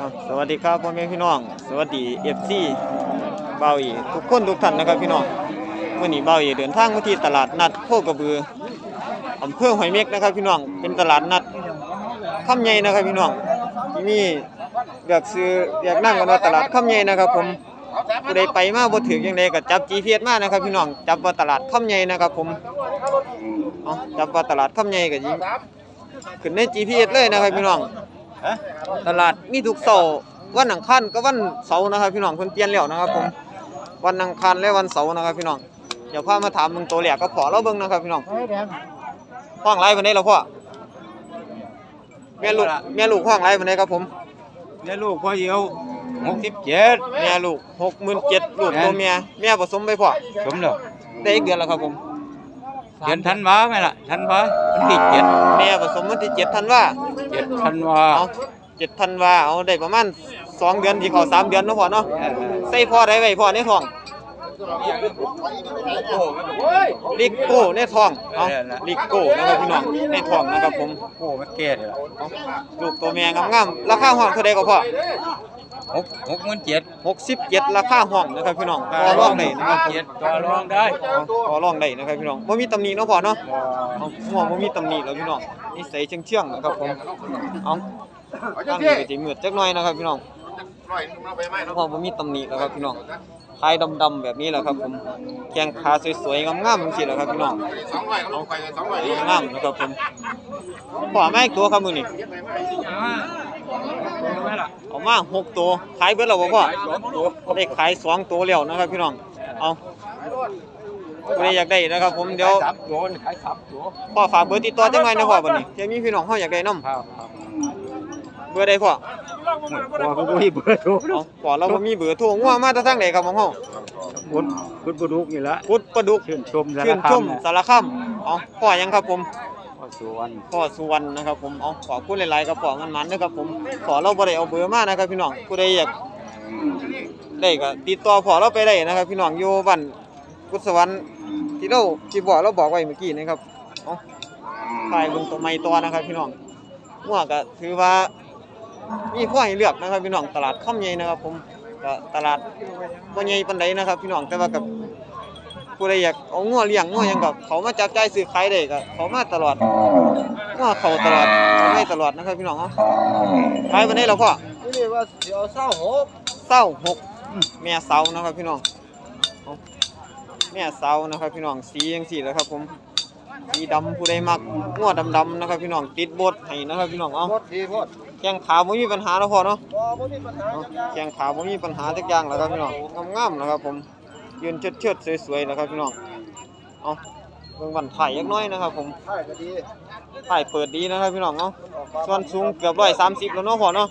ครับสวัสดีครับพ่อแม่พี่น้อง สวัสดีเอฟซีเบาอีทุกคนทุกท่านนะครับพี่น้องเมื่อนี้เบาอีเดินทางมาที่ตลาดนัดโคกระบืออำเภอหอยเม็กนะครับพี่น้องเป็นตลาดนัดค่ำใหญ่นะครับพี่น้องที่นี่เลือกซื้อเรียกนั่งกันว่าตลาดค่ำใหญ่นะครับ ผมผู้ใดไปมาบ่ถึงยังไงก็จับ GPS มานะครับ พี่น้องจับว่าตลาดค่ำใหญ่นะครับ ผมจับว่าตลาดค่ำใหญ่ก็ยิงขึ้นใน GPS เลยนะครับพี่น้อง ตลาดมีทุกเสาร์วันอังคารก็วันเสาร์นะครับ พี่น้องเพิ่นเปลี่ยนแล้วนะครับ ผมวันอังคารและวันเสาร์นะครับ พี่น้องเดี๋ยวพามาถามมึงตัวแหลกก็พอเราเบิ่งนะครับพี่น้องห้องไรวันนี้เราพ่อแม่ลูกแม่ลูกห้องไรวันนี้ครับผมเนี่ยลูกพ่อเดียวหกสิบเจ็ดแม่ลูกหกหมื่นเจ็ดลูกตัวเมียแม่ผสมไปพ่อสมแล้วได้อีกเดือนแล้วครับผม เดือนธันวาไหมล่ะธันวาวันที่เจ็ดแม่ผสมวันที่เจ็ดธันวาเจ็ดธันวาเอาเจ็ดธันวาเอาได้ประมาณสองเดือนที่เขาสามเดือนเนาะพ่อเนาะใส่พ่อได้ไว้พ่อในท้องลิกโก้ในท้องเอาลิกโก้นะครับพี่น้องในท้องนะครับผมโอ้ไม่เกตเลยเอาลูกตัวแม่งามๆราคาห้องเท่าใดก็พอ หกหกหมื่นเจ็ด67ราคาห้องนะครับพี่น้องต่อรองได้นะครับเจ็ดต่อรองได้เอาต่อรองได้นะครับพี่น้องบ่มีตำหนิเนาะพ่อเนาะเอาหัวบ่มีตำหนิแล้วพี่น้องนิสัยเชื่องๆนะครับผมเอาตั้งนี่ก็สิมืดจักหน่อยนะครับพี่น้องหัวบ่มีตำหนิแล้วครับพี่น้องทายดำๆแบบนี้แหละครับผมแข้งขาสวยๆงามๆจังซี่แหละครับพี่น้องสองร้อยเขาลงไปสองร้อยงามนะครับผมขอแม่อีกตัวครับมือนี่ เอามาหกตัวขายเบิดแล้วบ่พ่อได้ขายสองตัวแล้วนะครับพี่น้องเอาผู้ใดอยากได้นะครับผมเดี๋ยวสามตัวขายสามตัวพ่อฝากเบอร์ติดต่อจังไงนะพ่อบัดนี้จะมีพี่น้องเฮาอยากได้นํครับครับเบอร์ใดพ่อพอคุณพี่เบอร์โทรเอาพ่อเราบ่มีเบอร์โทรงัวมาแต่ทางไหนครับของเฮาคุณคุณประดุกนี่ละกุดประดุกชื่นชมชื่นชมสารคามเอาพ่อยังครับผม พ่อสุวรรณพ่อสุวรรณนะครับผมเอาขอพูดหลายๆกับพ่อมันมันๆนะครับผมขอเราบ่ได้เอาเบอร์มานะครับพี่น้องผู้ใดอยากได้ก็ติดต่อพ่อเราไปได้นะครับ พี่น้องอยู่บ้านกุศวรรณที่เราที่บอกเราบอกไว้เมื่อกี้นะครับเอาถ่ายเบิ่งตัวใหม่ตัวนะครับ พี่น้องมั่วก็ถือว่ามีพ่อให้เลือกนะครับ พี่น้องตลาดค่ำใหญ่นะครับ ผมก็ตลาดบ่ใหญ่ปานใดนะครับ พี่น้องแต่ว่ากับ ผู้ใดอยากเอางัวเลี้ยงงัวหยังกับเขามาจับจ่ายซื้อขายได้ก็เขามาตลอดว่าเขาตลอดเขาไม่ตลอดนะครับพี่น้องเนาะขายวันนี้เราพ่อนี่ว่าเดี๋ยวเศร้าหกเศร้าหกแม่เสานะครับพี่น้องเอาแม่เสานะครับ พี่น้องสียังสีแล้วครับ ผมสีดำผู้ใดมักงวดดำๆนะครับ พี่น้องติดบดให้นะครับพี่น้องเอาหมดทีหมดแข้งขาไม่มีปัญหาแล้วพ่อเนาะบ่บ่มีปัญหาเอาแข้งขาไม่มีปัญหาทุกอย่างแล้วครับพี่น้องงามๆนะครับผม ยืนเชิดๆสวยๆแล้วครับพี่น้องเอาเบิ่งวันถ่ายยักน้อยนะครับ ผมใช่ก็ดีถ่ายเปิดดีนะครับพี่น้องเนาะมันออกมาส่วนสูงเกือบร้อยสามสิบแล้วเนาะพ่อเนาะ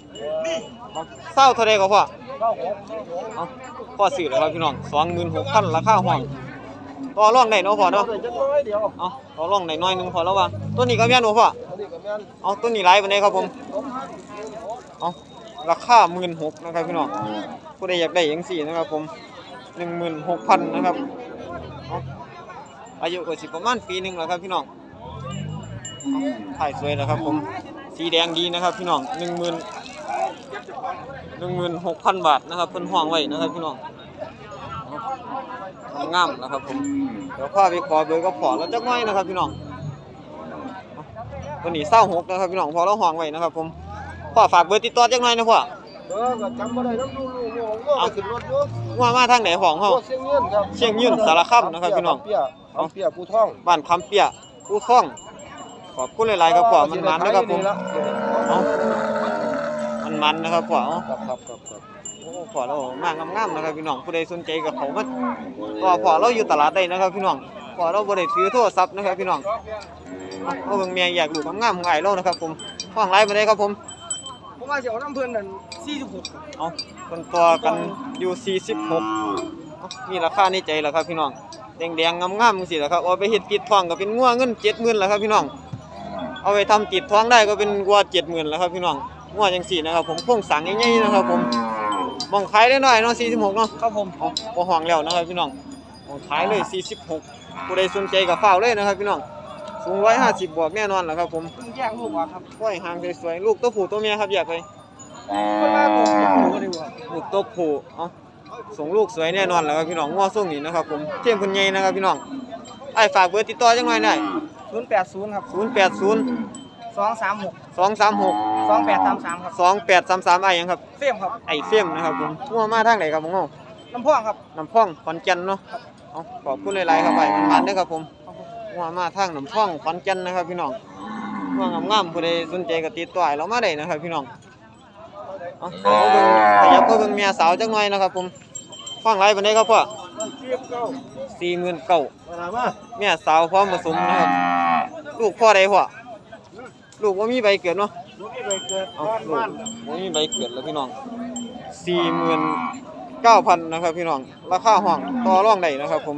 เอาเศร้าเท่าไรก็พ่อเอ้าหกเอาพ่อซื้อแล้วครับพี่น้องสองหมื่นหกพันราคาห้องต่อร่องได้เนาะพ่อเนาะได้จักน้อยเดียวเอาต่อร่องได้น้อยหนึงพอแล้วว่าตัวนี้ก็แม่นบ่พ่ออันนี้ก็แม่นเอาตัวนี้หลายปานใดครับผมเอาราคาหมื่นหกนะครับพี่น้องผู้ใดอยากได้จังซี่นะครับผม หนึ่งหมื่นหกพันนะครับ อายุก็สิประมาณปีหนึ่งแล้วครับพี่น้องถ่ายสวยแล้วครับผมสีแดงดีนะครับพี่น้องหนึ่งหมื่นหนึ่งหมื่นหกพันบาทนะครับเพิ่นห้องไว้นะครับพี่น้องงามนะครับผมเดี๋ยวพ่อไปขอเบอร์ก็พอแล้วจักหน่อยนะครับพี่น้องวันนี้เศร้าหกนะครับพี่น้องพอเราห้องไว้นะครับผมพ่อฝากเบอร์ติดต่อจักหน่อยนะพ่อเออก็จำบ่ได้น้ำลู กลูกลูกก็ไปขึ้นรถอยู่ว่ามาทางไหนห้องเฮาโเชียงยืนครับเชียงยืนสารคามนะครับพี่น้อง เปียคำเปียผู้ท่องบ้านคำเปียผู้คล้อง ขอบคุณหลายๆครับพ่อมันมันนะครับผมเอามันมันนะครับพ่อเอาครับครับครับครับโอ้พอเรามากงามๆนะครับพี่น้องผู้ใดสนใจกับเขามาก็พอเราอยู่ตลาดได้นะครับพี่น้องพอเราบ่ได้ถือโทรศัพท์นะครับพี่น้องเอาเบิ่งเมียอยากดูงามๆของอ้ายเรานะครับผมห้องไลฟ์มาได้ครับผม ผมว่าสิเอาน้ำเพิ่นนั่น46เอาคนตัวกันอยู่ 46เอามีราคาในใจแล้วครับพี่น้องแดงๆงามๆจังซี่แหละครับเอาไปเฮ็ดติดท้องก็เป็นงัวเงิน70,000แล้วครับพี่น้อง เอาไปทำติดท้องได้ก็เป็นงัว70,000แล้วครับพี่น้องงัวจังซี่นะครับ ผมโครงสร้างใหญ่ๆนะครับ ผมมองขายได้หน่อยเนาะ46เนาะ ครับผม เอาบ่ห่วงแล้วนะครับพี่น้องเอาขายเลย 46ผู้ใดสนใจกับฝ้าวเลยนะครับพี่น้อง สูง150บวกแน่นอนแหละครับผมแยกลูกออกครับกล้วยหางสวยๆลูกตัวผู้ตัวเมียครับอยากไปเพิ่นว่าผมตัวผู้เอาส่งลูกสวยแน่นอนแล้วครับพี่น้องงัวส่งนี่นะครับผมเทียมคุณใหญ่นะครับพี่น้องไอ้ฝากเบอร์ติดต่อจังหน่อยได้ศูนย์แปดศูนย์ครับ080สองสามหก236สองแปดสามสามครับ2833ไอ้หยังครับเฟียมครับไอ้เฟียมนะครับผมงัวมาทางไหนครับผมเฮาน้ำพ่วงครับน้ำพ่องขอนแก่นเนาะเอาขอบคุณหลายๆครับไปมันมันๆเด้อครับผม งัวมาทางน้ำพ่องขอนแก่นนะครับ พี่น้องงัวงามๆผู้ใดสนใจก็ติดต่อให้เรามาได้นะครับ พี่น้องเอาขยับมาเบิ่งขยับมาเบิ่งเมียสาวจักหน่อยนะครับ ผมฟังไรปานใดครับพ่อสี่หมื่นเก้าเมียสาวพร้อมผสมนะครับ ลูกพ่อใดพ่อลูกว่ามีใบเกิดเนาะลูกที่ไปเอาลูกบ้ามีใบเกิดแล้วพี่น้องสี่หมื่นเก้าพันนะครับ พี่น้องราคาห้องต่อรองได้นะครับ ผม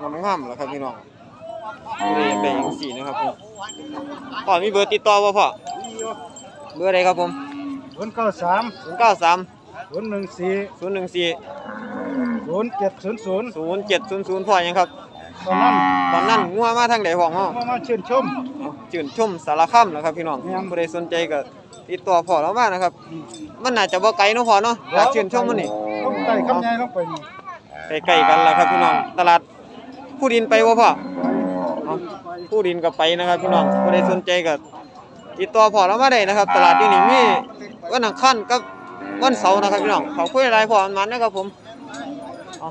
งามงามๆแล้วครับพี่น้องเรียกได้อย่างสี่นะครับผมพ่อมีเบอร์ติดต่อบ่พ่อเบอร์ใดครับผมศูนย์เก้าสามศูนย์เก้าสามศูนย์หนึ่งสี่ศูนย์หนึ่งสี่ศูนย์เจ็ดศูนย์ศูนย์ศูนย์เจ็ดศูนย์ศูนย์พ่อยังครับตอนนั้นตอนนั้นงัวมาทางไหนพ่อเฮามามาชื่นชมจื่นชมสารคามนะครับพี่น้องแม่นผู้ใดสนใจก็ติดต่อพ่อเรามานะครับ มันน่าจะบ่ไกลเนาะพ่อเนาะถ้าชื่นชมมันนี่ต้องไต่คำใหญ่ต้องไปนี่ใกล้ๆกันแล้วครับพี่น้องตลาด ผู้ดินไปบ่พ่อเอาผู้ดินก็ไปนะครับพี่น้องผู้ใดสนใจก็ติดต่อพ่อเรามาได้นะครับ ตลาดอยู่นี่มีวันอังคารกับวันเสาร์นะครับพี่น้องขอคุยหลายๆพ่อมันนะครับผมเอา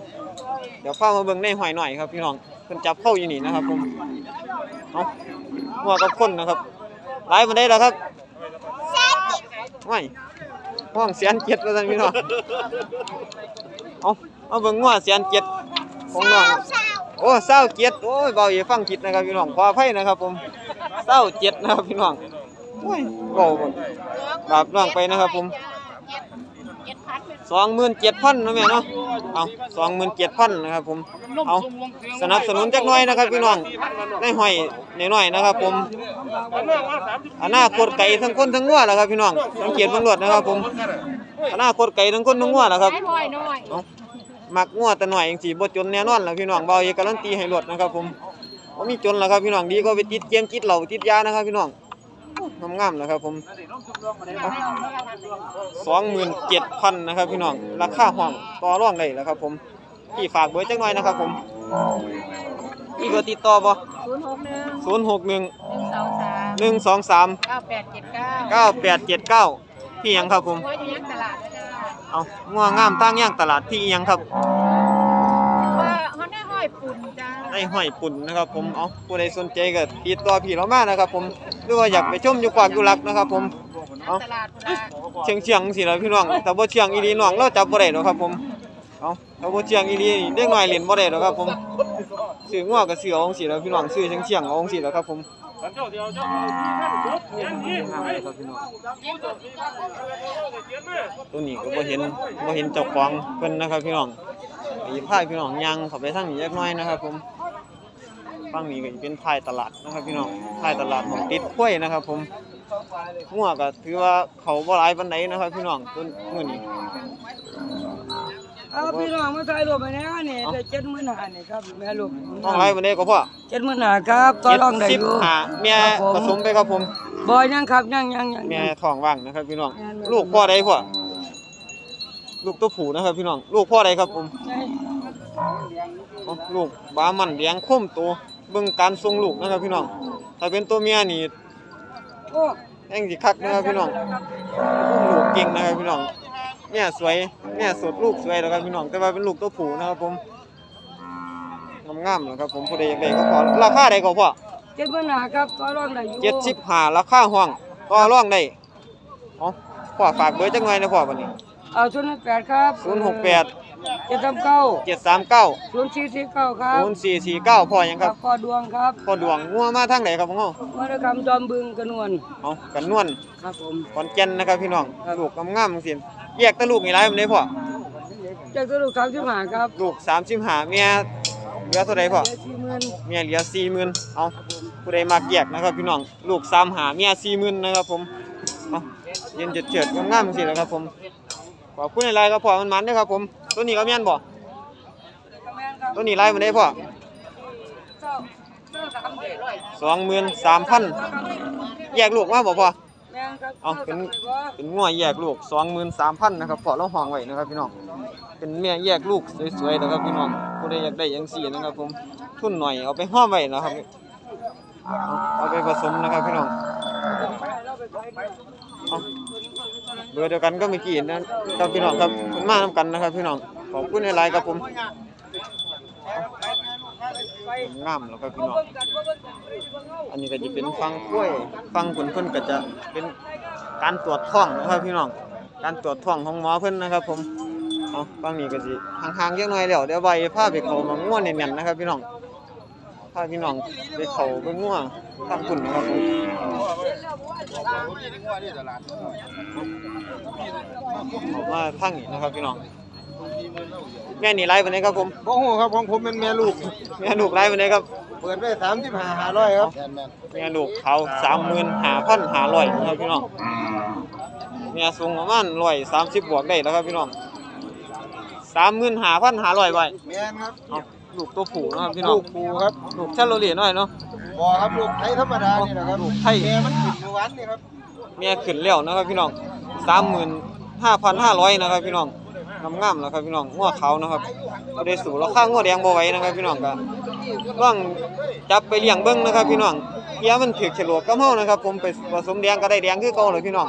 เดี๋ยวฟ้ามาเบิ่งในหอยหน่อยครับพี่น้องเพิ่นจับเข้าอยู่นี่นะครับ ผมเอาหัวกับคนนะครับหลายมันได้แล้วครับไม่ห้องเสียนเจ็ดว่าซั่นพี่น้องเอาเอาเบิ่งงัวเสียนเจ็ดของน้อง โอ้เศร้าเจ็ดโอ้ยเบาอย่าฟังผิดนะครับพี่น้องขออภัยนะครับ ผมเศร้าเจ็ดนะครับพี่น้องโอ้ยเบาบ่บาปน้องไปนะครับ ผมสองหมื่นเจ็ดพันนะแม่เนาะเอาสองหมื่นเจ็ดพันนะครับผมเอาสนับสนุนจักหน่อยนะครับพี่น้องได้ห้อยหน่อยๆนะครับ ผมอนาคตไก่ทั้งคนทั้งงัวแหละครับพี่น้องสังเกตเบิ่งรวดนะครับ ผมอนาคตไก่ทั้งคนทั้งงัวนะครับ มักงัวแต่หน่อยจังซี่บ่จนแน่นอนล่ะพี่น้องเบาเอกการันตีให้รวดนะครับ ผมบ่มีจนล่ะครับพี่น้องดีกว่าไปติดเกมติดเหล้าติดยานะครับ พี่น้องงามๆนะครับ ผม27,000นะครับ พี่น้องราคาห้องต่อรองได้แล้วครับ ผมพี่ฝากเบอร์จักหน่อยนะครับ ผมมีเบอร์ติดต่อบ่ศูนย์หกหนึ่ง061หนึ่งสองสาม123เก้าแปดเจ็ดเก้า9879พี่หยังครับผม เอางัวงามทางย่างตลาดพี่อิหยังครับว่าเขาได้ห้อยปุ่นจ้าในห้อยปุ่นนะครับ ผม เอาผู้ใดสนใจก็ติดต่อพี่เรามานะครับ ผมหรือว่าอยากไปชมอยู่กวากอยู่รักนะครับ ผม เอาตลาดพุ่นละเชียงเชียงสิล่ะพี่น้องแต่บ่เชียงอีหลีน้องเราจับบ่ได้หรอกครับ ผม เอาแต่บ่เชียงอีหลีนี่เด็กน้อยเล่นบ่ได้หรอกครับ ผมซื้องัวก็ซื้อเอาจังซี่ล่ะพี่น้องซื้อเชียงเชียงเอาจังซี่ล่ะครับ ผม ครับพี่น้องตัวนี้ก็บ่เห็นบ่เห็นเจ้าของเพิ่นนะครับพี่น้องอีพายพี่น้องย่างเข้าไปทางนี้จักน่อยนะครับผมฝั่งนี้ก็เป็นท้ายตลาดนะครับพี่น้องท้ายตลาดของติดข้วยนะครับ ผมงัวก็ถือว่าเขาบ่หลายปานใดนะครับ พี่น้องต้นมื้อนี้ เอาพี่น้องมาถ่ายรูปไปแน่นี่ได้เจ็ดหมื่นห้านี่ครับแม่ลูกห้องไรปานใดก็พอเจ็ดหมื่นห้าครับต่อรองได้อยู่75เมียครับผสมไปครับผมบ่ยังครับยังยังยังเมียท้องว่างนะครับพี่น้องแม่นลูกพ่อใดพ่อลูกตัวผู้นะครับพี่น้อง ลูกพ่อใดครับผมอ๋อลูกบามันเลี้ยงคมโตเบิ่งการทรงลูกนะครับพี่น้องถ้าเป็นตัวเมียนี่โอ้แห่งสิคักนะครับพี่น้องลูกเก่งนะครับพี่น้อง เนี่ยสวยเนี่ยสดลูกสวยนะครับพี่น้องแต่ว่าเป็นลูกตัวผู้นะครับผมงามๆนะครับผมผู้ใดอยากได้ก็พอราคาใดก็พอเจ็ดหมื่นห้าครับต่อรองได้อยู่เจ็ดสิบห้าราคาห้องก็ร่องได้อ๋อพ่อฝากเบอร์จังหน่อยนะพ่อวันนี้เอาศูนย์แปดครับศูนย์หกแปดเจ็ดสามเก้าเจ็ดสามเก้าศูนย์สี่สี่เก้าครับศูนย์สี่สี่เก้าพ่อยังครับพ่อดวงครับพ่อดวงงัวมาทางไหนครับพ่อมาด้วยคำจอมบึงกระนวลเอากันนวลครับผมขอนแก่นนะครับพี่น้องครับลูกงามๆสิ แยกแตะลูกนี่ไรมันได้พ่อจากตัวลูกสามสิบห้าครับลูกสามสิบห้าเมียเหลือเท่าไรพ่อเจ็ดสี่หมื่นเมียเหลือสี่หมื่นเอาผู้ใดมากแยกนะครับพี่น้อง ลูกสามหาเมียสี่หมื่นนะครับผม เอาเย็นเจิดๆงามๆสินะครับผม ขอบคุณหลายๆครับพ่อมันมันเด้อครับผม ตัวนี้ก็แม่นบ่แม่นครับตัวนี้ไรมันได้พ่อเจ้าเจ้าสามเจ็ดร้อยสองหมื่นสามพันแยกลูกมาบ่พ่อแม่นครับ เอาเป็นเป็นงัวแยกลูก23,000นะครับพอเราห้องไว้นะครับพี่น้องเป็นแม่แยกลูกสวยๆนะครับพี่น้องผู้ใดอยากได้จังซี่นะครับผมทุนหน่อยเอาไปห้อมไว้นะครับเอาเอาไปผสมนะครับพี่น้องเอาเบอร์เดียวกันก็เมื่อกี้นะครับพี่น้องครับคุณมานํกันนะครับพี่น้องขอบคุณในไลน์ครับผม งามแล้วครับพี่น้อง อันนี้ก็จะเป็นฟังกล้วย ฟังผลเพิ่นก็จะเป็นการตรวจท้องนะครับพี่น้อง การตรวจท้องของหมอเพิ่นนะครับผมเอาฟังนี้ก็สิห่างๆจักน่อยแล้วเดี๋ยวใบพาไปเขามาง่วนแน่นๆนะครับพี่น้องพาพี่น้องไปเขาไปง่วทางคุณนะครับผมเอามาทางนี้นะครับพี่น้อง แม่นี่ไล่ไปไหนครับผมบ่ฮู้ครับของผมเป็นแม่ลูกแม่ลูกไล่ไปไหนครับเปิดไว้35 500ครับเมียลูกเขาสามหมื่นหาพันหาร้อยนะครับพี่น้องเมียสูงประมาณร้อยสามสิบบวกได้แล้วครับพี่น้องสามหมื่นหาพันหาร้อยไว้แม่นครับเอาลูกตัวผู้นะครับพี่น้อลูงกปูครับลูกชาโลเลียน้อยเนาะบ่ครับลูกไทยธรรมดานี่นะครับลูกไทยแม่มันขึ้นอยู่วันนี่ครับเมียขึ้นแล้วนะครับพี่น้องสามหมื่นห้าพันห้าร้อยนะครับพี่น้อง งามๆนะครับพี่น้องงัวเขานะครับก็ได้สู่ราคางัวแดงบ่ไหว้นะครับพี่น้องก็ร่องจับไปเลี้ยงเบิ่งนะครับพี่น้องเพียมันถือฉลวกกับเฮานะครับ ผมไปผสมแดงก็ได้แดงคือเก่าเลยพี่น้อง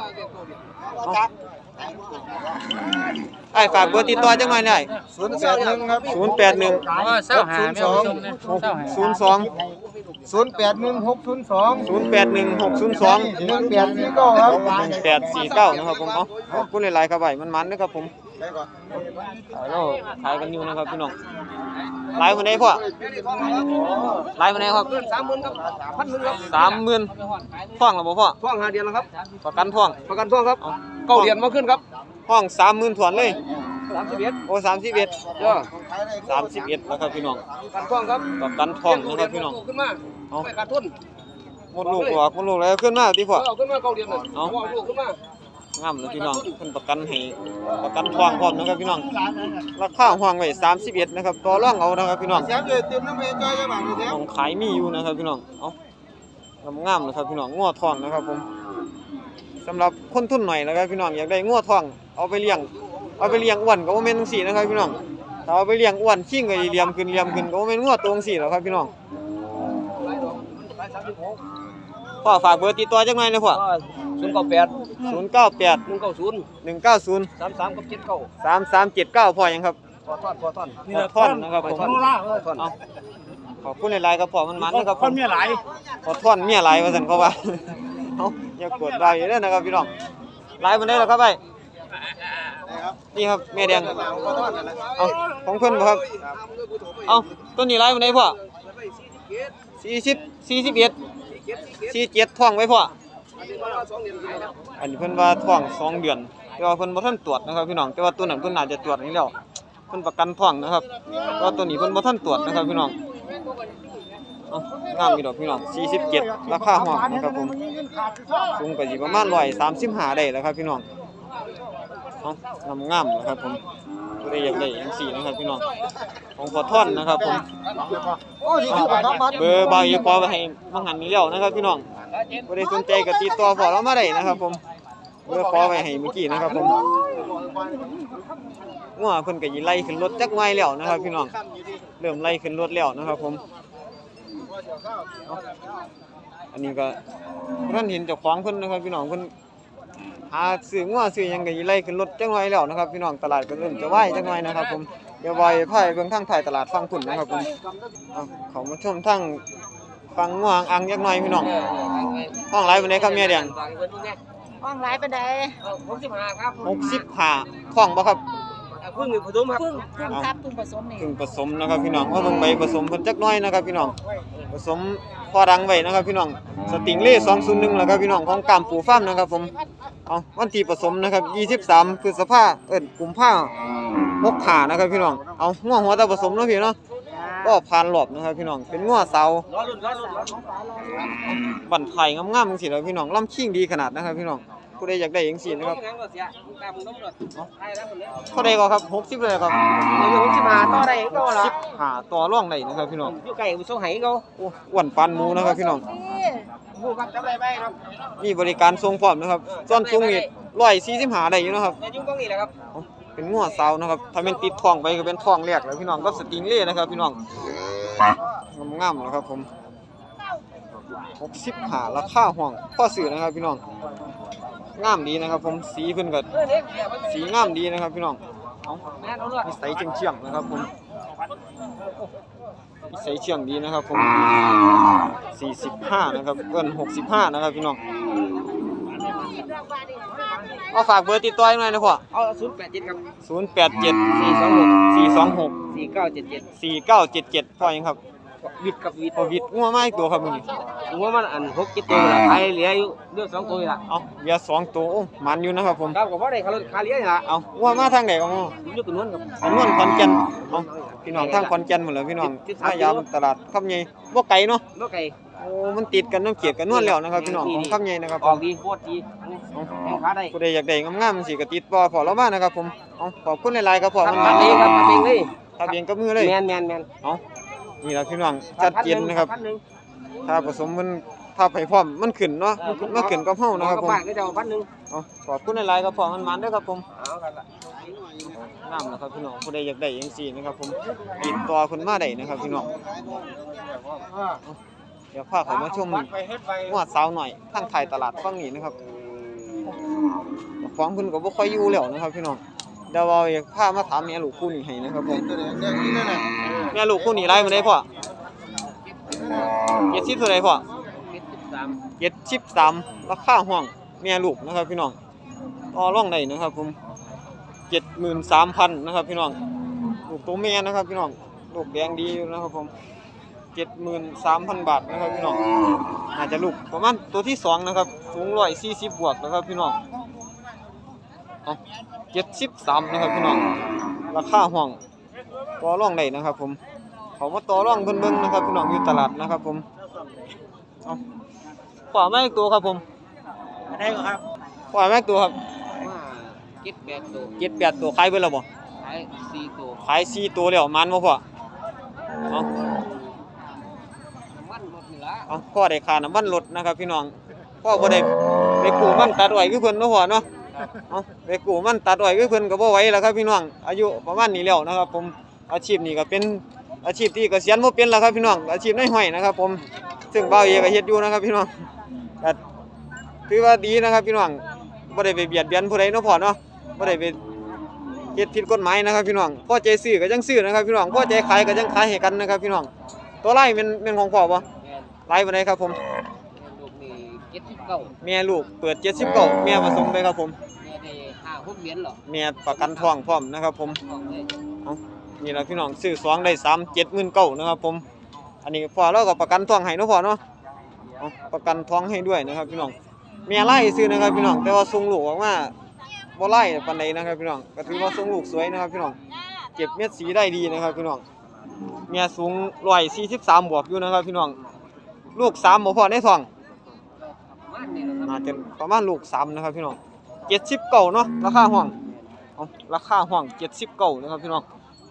ไอ้ฝากเบอร์ติดต่อจังหน่อยได้081ครับศูนย์แปดหนึ่งเศร้าหาไม่เอาชมนะเศร้าหาศูนย์สอง081602ศูนย์แปดหนึ่งหกศูนย์สอง1849ครับหนึ่งแปดสี่เก้านะครับผมเอาขอบคุณหลายๆครับไว้มันมันนะครับผม ขายเราขายกันอยู่นะครับพี่น้องไลฟ์วันไหนพ่อไลฟ์วันไหนครับสามหมื่นครับสามหมื่นท่องหรือเปล่าพ่อท่อง5เดือนแล้วครับประกันท่องประกันท่องครับเอาเก้าเดือนมาขึ้นครับห้องสามหมื่นถวนเลย31โอ้สามสิบเอ็ดเด้อสามสิบเอ็ดนะครับพี่น้องประกันท่องครับประกันท่องนะครับพี่น้องขึ้นมาเอาไม่ขาดทุนหมดลูกหัวหมดลูกแล้วขึ้นมาที่พ่อเอาขึ้นมาเก้าเดือนน่ะเอาเอาลูกขึ้นมา งามเลยพี่น้องเพิ่นประกันให้ประกันทองพร้อมนะครับพี่น้อง ราคาห้องไว้31นะครับต่อรองเอานะครับพี่น้องน้องของขายมีอยู่นะครับพี่น้อง เอางามๆนะครับพี่น้องง้อทองนะครับผมสำหรับคนทุนหน่อยนะครับพี่น้องอยากได้ง้อทองเอาไปเลี้ยง เอาไปเลี้ยงอ้วนก็บ่แม่นจังซี่นะครับพี่น้องถ้าเอาไปเลี้ยงอ้วนชิ่งก็เหลี่ยมขึ้นเหลี่ยมขึ้นก็บ่แม่นง้อตัวจังซี่หรอกครับพี่น้อง พ่อฝากเบอร์ติดต่อจังหน่อยนะพ่อศูนย์เก้าแปด098หนึ่งเก้าศูนย์190สามสามกับเจ็ดเก้าสามสามเจ็ดเก้าพอยังครับพอทอดพอทอดพอท่อนนะครับผมทอดทอดเอาขอบคุณหลายๆครับพอมันมันนะครับคนเมียหลายพอท่อนเมียหลายว่าสันเขาว่าเอาอย่ากดไลน์เด้อนะครับพี่น้องไลน์มันได้แล้วครับไปนี่ครับแม่แดงเอาของเพิ่นบ่ครับเอาต้นนี้ไลน์มันได้พ่อสี่สิบสี่สิบเอ็ด สี่เจ็ดท่องไว้พ่อ อันนี้เพิ่นว่าท่องสองเดือน แต่ว่าเพิ่นบ่ทันตรวจนะครับพี่น้อง แต่ว่าตัวนั้นเพิ่นน่าจะตรวจนี่แล้ว เพิ่นประกันท้องนะครับว่าตัวนี้เพิ่นบ่ทันตรวจนะครับพี่น้องเอางามอยู่ดอกพี่น้อง47ราคาห้องนะครับผม สูงก็สิประมาณ135ได้แล้วครับพี่น้องเอางามๆนะครับผม ผู้ใดอยากได้จังซี่นะครับพี่น้องของพอท่อนนะครับผมโอ้ยคือประทับมัดเบอร์เบาอยู่พอไว้ให้มาหันนี้แล้วนะครับพี่น้องผู้ใดสนใจก็ติดต่อพอเรามาได้นะครับ ผมเบอร์พอไว้ให้เมื่อกี้นะครับ ผมงัวเพิ่นก็สิไล่ขึ้นรถจักหน่อยแล้วนะครับ พี่น้องเริ่มไล่ขึ้นรถแล้วนะครับ ผมเอาอันนี้ก็เพิ่นเห็นเจ้าของเพิ่นนะครับพี่น้องเพิ่น หาซื้องัวซื้อหยังก็สิไล่ขึ้นรถจักหน่อยแล้วนะครับพี่น้องตลาดก็เริ่มจะว่ายจักหน่อยนะครับ ผมเดี๋ยวไว้พาไปเบิ่งทางท้ายตลาดฟังพุ่นนะครับผมเอาเขามาชมทั้งฟังง่วงอังยักหน่อยพี่น้องห้องไรวันนี้ครับเมียเดียงห้องหลายปานใดหกสิบห้าครับหกสิบห้าห้องบ่ครับ เพิ่งผสมครับเพึ่งเพึ่งทับเพึ่งผสมนี่ถึงผสมนะครับพี่น้องว่าเบิ่งใบผสมเพิ่นจักหน้อยนะครับพี่น้องผสม พอดังไว้นะครับพี่น้องสติงเล่สองศูนย์หนึ่งแล้วครับพี่น้องของกามปูฟ้ามนะครับผมเอาวันที่ผสมนะครับยี่สิบสามคือสภาเอิ้นกุมภามกขานะครับพี่น้องเอาง่วงหัวตาผสมเนาะพี่เนาะก็ผ่านหลบนะครับพี่น้องเป็นงัวเสาร้อนรุ่นร้อนรุ่นร้อนบั่นไข่งามๆจังซี่แล้วพี่น้องลำชิงดีขนาดนะครับพี่น้อง ผู้ใดอยากได้จังซี่นะครับงั้นก็เสียตามมึงน้ำรถใช่แล้วคนนี้เท่าใดก็ครับ60เลยครับอายุหกสิบห้าต่อได้ก็ละหาต่อร่องได้นะครับพี่น้องอยู่ไก่บุษงไห้ก็โอ้อ้วนปานหมูนะครับพี่น้องผู้ครับจำได้ไหมครับมีบริการส่งพร้อมนะครับส่วนสูงนี่145ได้อยู่นะครับในยุ่งตรงนี้แหละครับเป็นงัวสาวนะครับถ้าเป็นติดท้องไปก็เป็นท้องแรกแล้วพี่น้องก็สติงเล่นะครับพี่น้องงามๆนะครับผม60หาราคาห้องพ่อสื่อนะครับพี่น้อง งามดีนะครับ ผมสีเพิ่นก็เออเด็กเสียมันสีงามดีนะครับพี่น้องเอาแม่เอาเลือดนิสัยเชียงๆนะครับผมนิสัยเชียงดีนะครับผม45นะครับเอิ้น65นะครับพี่น้องเอาฝากเบอร์ติดต่อหน่อยนะพ่อเอาศูนย์แปดเจ็ดครับ087สี่สองหก426สี่เก้าเจ็ดเจ็ดสี่เก้าเจ็ดเจ็ดพ่อยังครับ วิดกับวิดพอวิทย์งัวไม้ตัวครับมึงนี่ผมว่ามันอันหกเจ็ดตัวละขายเหลืออยู่เลือกสองตัวละเอาเหลือสองตัวโอ้มันอยู่นะครับผมครับก็เพราะได้คาร์คาเลี้ยนี่ละเอางัวมาทางไหนครับงัวผมอยู่กับนวลครับอันนวนขอนแก่นเอาพี่น้องทางขอนแก่นหมดเลยพี่น้องมายามตลาดคำใหญ่บ่ไกลเนาะนกไก่โอ้ มันติดกันน้ำเกียดกันนวลแล้วนะครับพี่น้องของคำใหญ่นะครับออกดีโคตรดีแข่งขาได้ผู้ใดอยากได้งามๆมันสิก็ติดต่อพอเรามานะครับผมเอาขอบคุณหลายๆครับพ่อมันทำเองครับทำเองเลยทะเบียนกับมือเลยแมนแมนแมนเอา นี่ล่ะพี่น้องชัดเจนนะครับ พันหนึ่งถ้าผสมมันถ้าไปพร้อมมันขึ้นเนาะมันมันขึ้นกับเฮานะครับผมบ้านก็จะเอาพันหนึ่งเอาขอบคุณหลายๆครับพ่อมันมันเด้อครับผมเอาครับละน้ำนะครับพี่น้องผู้ใดอยากได้ยังสี่นะครับผมติดต่อคนมาได้นะครับพี่น้องเดี๋ยวพาเขามาชมหัวสาวหน่อยทางไทายตลาดฝั่งนี้นะครับของเพิ่นก็บ่ค่อยอยู่แล้วนะครับพี่น้อง เดี๋ยวเราอยากพามาถามแม่ลูกคู่นี้ให้นะครับผมแม่ลูกคู่นี้ไล่มาได้พ่อเจ็ดสิบเท่าไหร่พ่อเจ็ดสิบสามเจ็ดสิบสามราคาห้องแม่ลูกนะครับพี่น้องต่อรองได้นะครับผมเจ็ดหมื่นสามพันนะครับพี่น้องลูกตัวแม่นะครับพี่น้องลูกแดงดีอยู่นะครับผมเจ็ดหมื่นสามพันบาทนะครับพี่น้องอาจจะลูกประมาณตัวที่สองนะครับสูงร้อยสี่สิบบวกนะครับพี่น้อง เอาเจ็ดสิบสามนะครับพี่น้องราคาห้องต่อรองได้นะครับผมเขามาต่อรองเบิ่งๆนะครับพี่น้องอยู่ตลาดนะครับผมเอาปล่อยแม่อีกตัวครับผมได้ครับปล่อยแม่อีกตัวครับว่าเจ็ดแปดตัวเจ็ดแปดตัวขายไปแล้วบ่ขายสี่ตัวขายสี่ตัวแล้วมันบ่พ่อเอามันหมดนี่ละเอาพ่อได้ค่าน้ำมันรถนะครับพี่น้องพ่อบ่ได้ไปกู้มันตัดอ้อยคือเพิ่นเนาะพ่อเนาะ เอาไปกู้มันตัดอ้อยคือเพิ่นก็บ่ไหวแล้วครับพี่น้อง อายุประมาณนี้แล้วนะครับ ผม อาชีพนี้ก็เป็นอาชีพที่เกษียณบ่เป็นแล้วครับพี่น้อง อาชีพนายห้อยนะครับ ผม ซึ่งเบาเอก็เฮ็ดอยู่นะครับ พี่น้องก็ถือว่าดีนะครับ พี่น้องบ่ได้ไปเบียดเบียนผู้ใดเนาะพ่อเนาะบ่ได้ไปเฮ็ดผิดกฎหมายนะครับพี่น้องพ่อใจซื้อก็ยังซื้อนะครับพี่น้องพ่อใจขายก็ยังขายให้กันนะครับพี่น้อง ตัวไร่เป็นเป็นของพ่อบ่แม่นไล่ปานใดครับผม จ็ดสิบเก้าแม่ลูกเปิด79แม่ผสมไปครับผมแม่ได้ห้าหกเหรียญเหรอแม่ประกันท้องพร้อมนะครับผมออกเลยนี่แหละพี่น้องซื้อสองได้สามเจ็ดหมื่นเก้านะครับผม อันนี้พอเราก็ประกันท้องให้เนาะพอเนาะเอาประกันท้องให้ด้วยนะครับพี่น้องแม่ไล่ซื้อนะครับพี่น้องแต่ว่าทรงลูกออกมาบ่ไล่ปานใดนะครับพี่น้องก็ถือว่าทรงลูกสวยนะครับพี่น้องเก็บเม็ดสีได้ดีนะครับพี่น้องแม่สูง143บวกอยู่นะครับพี่น้อง ลูกสามบ่พอในท้องมั นนี่นะครับน่าจะประมาณลูกสามนะครับพี่น้องเจ็ดสิบเก้าเนาะราคาห้องเอาราคาห้องเจ็ดสิบเก้านะครับพี่น้อง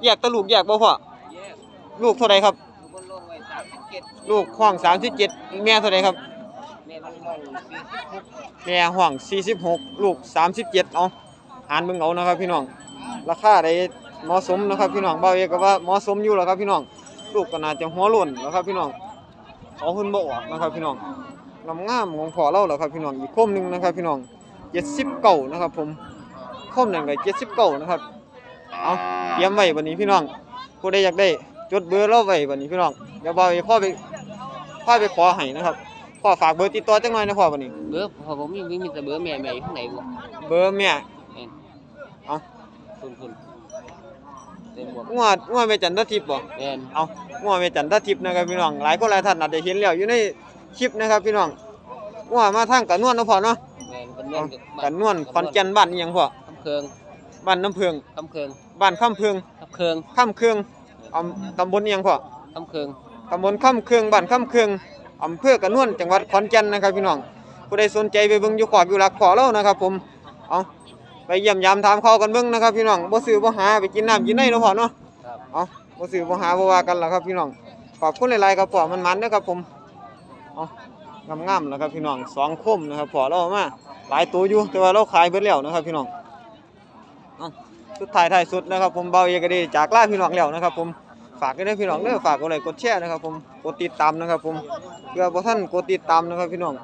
แยกตะลูกแยกบ่พ่อลูกเท่าไรครับลูกห้องสามสิบเจ็ดแม่เท่าไรครับแม่มันลงสี่สิบหกแม่ห้องสี่สิบหกลูกสามสิบเจ็ดเอาหารเบิ่งเอานะครับพี่น้องราคาได้เหมาะสมนะครับพี่น้องเบาเอกก็ว่าเหมาะสมอยู่แล้วครับพี่น้องลูกก็น่าจะหัวโล้นแล้วครับพี่น้องเขาขึ้นบ่ออกนะครับพี่น้อง งามของพ่อเราแล้วครับพี่น้องอีกคมหนึงนะครับพี่น้องเจ็ดสิบเก้านะครับ ผมคมหนึ่งกับเจ็ดสิบเก้านะครับเอาเตรียมไว้วันนี้พี่น้องผู้ใดอยากได้จดเบอร์เราไว้วันนี้พี่น้องเดี๋ยวบอยพ่อไปพ่อไปขอให้นะครับพ่อฝากเบอร์ติดต่อจังหน่อยนะพ่อวันนี้ เบอร์พอผมมีมีแต่เบอร์แม่แม่อยู่ข้างไหนกูเบอร์แม่เอาคุณคุณเต็มหมดงวดงวดเมจันททิพย์บ่แม่นเอางวดเมจันททิพย์นะครับพี่น้องหลายคนหลายท่านอาจจะเห็นแล้วอยู่ใน คลิปนะครับพี่น้องงวดมาทางกันนวลเนาะพ่อเนาะแม่นกันนวเอาลกันนวลขอนแก่นบ้านอิหยังพ่อคำเคืองบ้านน้ำเพิงคำเคืองบ้านข้ามเพิงคำเคืองข้ามเครื่องอำตำบลอิหยังพ่อคำเคืองตำบลค่ำเครื่องบ้านค่ำเครื่องอำเภอกระนวนจังหวัดขอนแก่นนะครับพี่น้องผู้ใดสนใจไปเบิ่งอยู่ขอบอยู่หลักขอเรานะครับ ผมเอาไปเยี่ยมยามถามข่าวกันเบิ่งนะครับ พี่น้องบ่ซื้อบ่หาไปกินน้ำกินในเนาะพ่อเนาะเอาบ่ซื้อบ่หาบ่ว่ากันล่ะครับพี่น้องขอบคุณหลายๆครับพ่อมันมันๆเด้อครับผม เอางามๆนะครับพี่น้องสองคมนะครับพอเราเอามาหลายตัวอยู่แต่ว่าเราขายเบิดแล้วนะครับพี่น้องสุดท้ายท้ายสุดนะครับ ผมเบาเอกด้จากล่าพี่น้องแล้วนะครับ ผมฝากกันด้วยพี่น้องเด้อฝากกดไลค์กดแชร์นะครับ ผมกดติดตามนะครับ ผมเพื่อบ่ท่านกดติดตามนะครับ พี่น้อง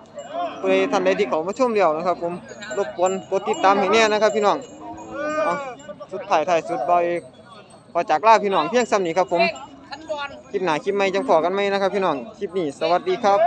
ผู้ใดท่านใดที่เขามาชมแล้วนะครับ ผมรบกวนกดติดตามให้แน่นะครับ พี่น้องสุดท้ายท้ายสุดเบาเอกขอจากล่าพี่น้องเพียงซ้ำนี้ครับผม คลิปหนาคลิปใหม่จังพอกันไหมนะครับพี่น้อง คลิปนี้สวัสดีครับ